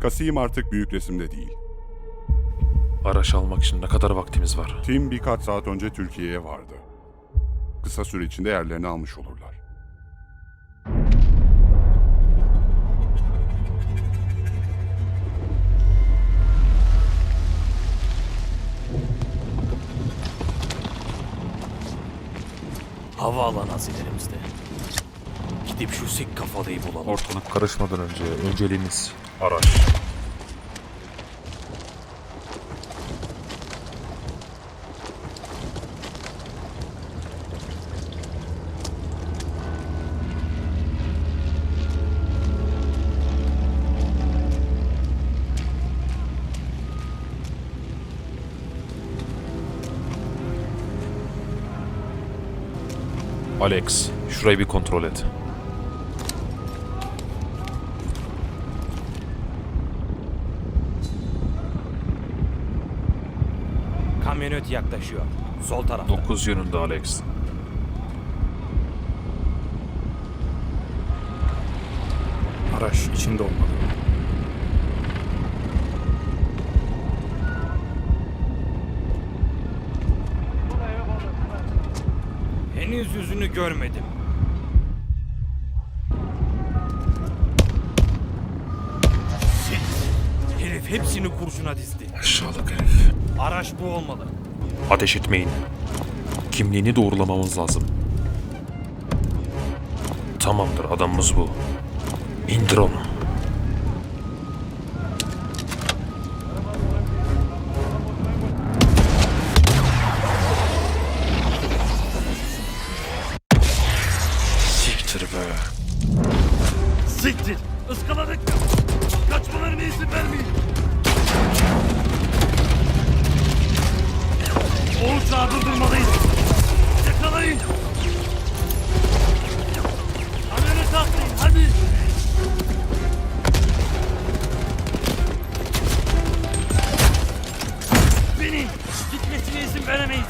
Kasim artık büyük resimde değil. Araç almak için ne kadar vaktimiz var? Tim birkaç saat önce Türkiye'ye vardı. Kısa süre içinde yerlerini almış olurlar. Havaalanı az ilerimizde. Gidip şu sik kafalıyı bulalım. Ortalık karışmadan önce önceliğimiz araç. Alex, şurayı bir kontrol et. Kamyonet yaklaşıyor. Sol tarafta. 9 yönünde Alex. Araç içinde olmalı. Henüz yüzünü görmedim. Herif hepsini kurşuna dizdi. Aşağılık herif. Araç bu olmalı. Ateş etmeyin. Kimliğini doğrulamamız lazım. Tamamdır adamımız bu. İndir onu. Siktir be. Siktir. Iskaladık. Kaçmalarına izin vermeyin. O uçağı durdurmalıyız. Yakalayın. Kamyonu taklayın hadi. Binin. Gitmesine izin veremeyiz.